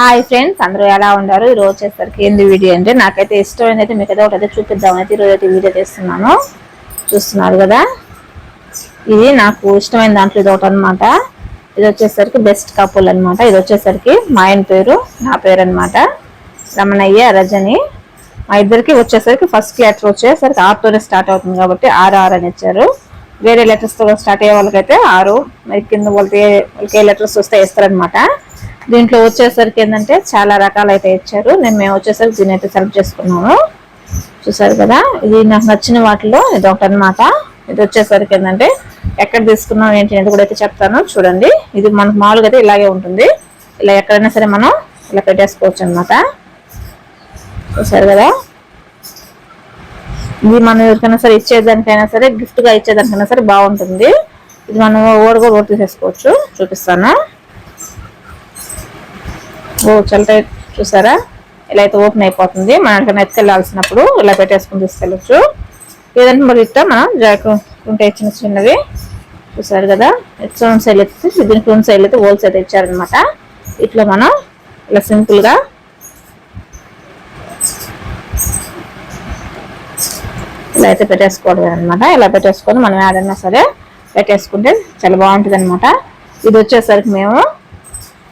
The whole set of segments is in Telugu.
హాయ్ ఫ్రెండ్స్ అందరూ ఎలా ఉన్నారు? ఈ రోజు వచ్చేసరికి ఏంది వీడియో అంటే నాకైతే ఇష్టమైనది అయితే మీకు ఏదో ఒకటి అయితే చూపిద్దామని ఈరోజు అయితే వీడియో చేస్తున్నాను చూస్తున్నారు కదా? ఇది నాకు ఇష్టమైన దాంట్లో ఇది ఒకటి అనమాట ఇది వచ్చేసరికి బెస్ట్ కపుల్ అనమాట ఇది వచ్చేసరికి మా ఆయన పేరు నా పేరు అనమాట రమణయ్య రజని. మా ఇద్దరికి వచ్చేసరికి ఫస్ట్ లెటర్ వచ్చేసరికి ఆరుతోనే స్టార్ట్ అవుతుంది కాబట్టి ఆరు ఆరు అని ఇచ్చారు. వేరే లెటర్స్తో స్టార్ట్ అయ్యే వాళ్ళకైతే ఆరు మరి కింద వాళ్ళకి వాళ్ళకి ఏ లెటర్స్ వస్తే ఇస్తారనమాట దీంట్లో వచ్చేసరికి ఏంటంటే చాలా రకాలు అయితే ఇచ్చారు. నేను మేము వచ్చేసరికి దీని అయితే సెలెక్ట్ చేసుకున్నాము. చూసారు కదా? ఇది నాకు నచ్చిన వాటిలో ఇది ఒకటి అనమాట ఇది వచ్చేసరికి ఏంటంటే ఎక్కడ తీసుకున్నాం ఏంటి అనేది కూడా అయితే చెప్తాను. చూడండి. ఇది మనకు మామూలుగా అయితే ఇలాగే ఉంటుంది. ఇలా ఎక్కడైనా సరే మనం ఇలా పెట్టేసుకోవచ్చు అనమాట చూసారు కదా? ఇది మనం ఎవరికైనా సరే ఇచ్చేదానికైనా సరే గిఫ్ట్గా ఇచ్చేదానికైనా సరే బాగుంటుంది. ఇది మనం ఓడి కూడా ఓడి తీసేసుకోవచ్చు. చూపిస్తాను. ఓ చల్లట చూసారా? ఇలా అయితే ఓపెన్ అయిపోతుంది. మనం ఎక్కడికైనా ఎత్తుకెళ్ళాల్సినప్పుడు ఇలా పెట్టేసుకుని తీసుకెళ్ళచ్చు. లేదంటే మరి ఇట్లా మనం జాక్ ఉంటాయి చిన్న చిన్నవి. చూసారు కదా? ఎక్స్ట్రా సైడ్ అయితే దీని రెండు సైల్ అయితే హోల్ అయితే ఇచ్చారనమాట ఇట్లా మనం ఇలా సింపుల్గా ఇలా అయితే పెట్టేసుకోవడం అనమాట ఇలా పెట్టేసుకొని మనం ఏడన్నా సరే పెట్టేసుకుంటే చాలా బాగుంటుంది అనమాట ఇది వచ్చేసరికి మేము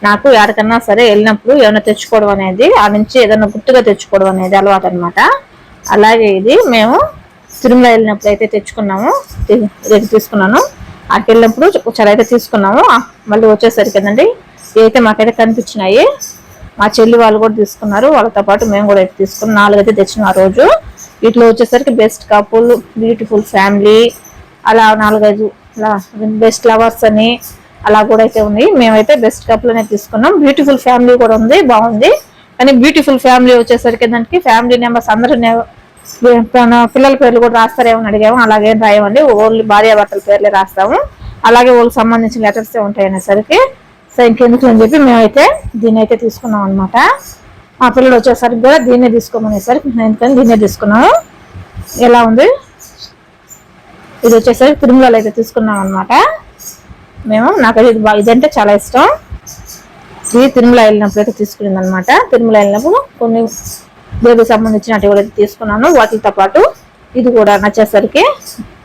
నాకు ఎవరికన్నా సరే వెళ్ళినప్పుడు ఏమైనా తెచ్చుకోవడం అనేది ఆ నుంచి ఏదైనా గుర్తుగా తెచ్చుకోవడం అనేది అలవాటు అనమాట అలాగే ఇది మేము తిరుమల వెళ్ళినప్పుడు అయితే తెచ్చుకున్నాము. ఇది తీసుకున్నాను. అక్కడికి వెళ్ళినప్పుడు చాలా అయితే తీసుకున్నాము. మళ్ళీ వచ్చేసరికి అండి ఇవైతే మాకైతే కనిపించినాయి. మా చెల్లి వాళ్ళు కూడా తీసుకున్నారు. వాళ్ళతో పాటు మేము కూడా అయితే తీసుకున్నాం. నాలుగు అయితే తెచ్చినాం ఆ రోజు. వీటిలో వచ్చేసరికి బెస్ట్ కపుల్ బ్యూటిఫుల్ ఫ్యామిలీ అలా నాలుగైదు బెస్ట్ లవర్స్ అని అలా కూడా అయితే ఉంది. మేమైతే బెస్ట్ కప్లోనే తీసుకున్నాం. బ్యూటిఫుల్ ఫ్యామిలీ కూడా ఉంది. బాగుంది. కానీ బ్యూటిఫుల్ ఫ్యామిలీ వచ్చేసరికి దానికి ఫ్యామిలీ నెంబర్స్ అందరూ తన పిల్లల పేర్లు కూడా రాస్తారేమో అడిగాము. అలాగే రాయమండి. ఓన్లీ భార్యాభర్తల పేర్లే రాస్తాము. అలాగే వాళ్ళకి సంబంధించిన లెటర్స్ ఉంటాయి అనేసరికి సో ఇంకెందుకు అని చెప్పి మేమైతే దీన్ని అయితే తీసుకున్నాం అనమాట మా పిల్లలు వచ్చేసరికి కూడా దీన్నే తీసుకోమనేసరికి ఎందుకని దీన్నే తీసుకున్నాము. ఎలా ఉంది? ఇది వచ్చేసరికి తిరుమలలో అయితే తీసుకున్నాం అనమాట మేము నాకు ఇది బా- ఇదంటే చాలా ఇష్టం. ఇది తిరుమల వెళ్ళినప్పుడు అయితే తీసుకునింది అనమాట తిరుమల వెళ్ళినప్పుడు కొన్ని దేవుడికి సంబంధించిన అటు కూడా అయితే తీసుకున్నాను. వాటితో పాటు ఇది కూడా నచ్చేసరికి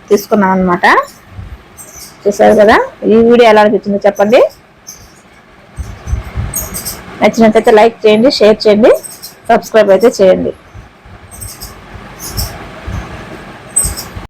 తీసుకున్నాం అనమాట చూసారు కదా? ఈ వీడియో ఎలా అనిపించిందో చెప్పండి. నచ్చినట్లయితే లైక్ చేయండి షేర్ చేయండి సబ్స్క్రైబ్ అయితే చేయండి.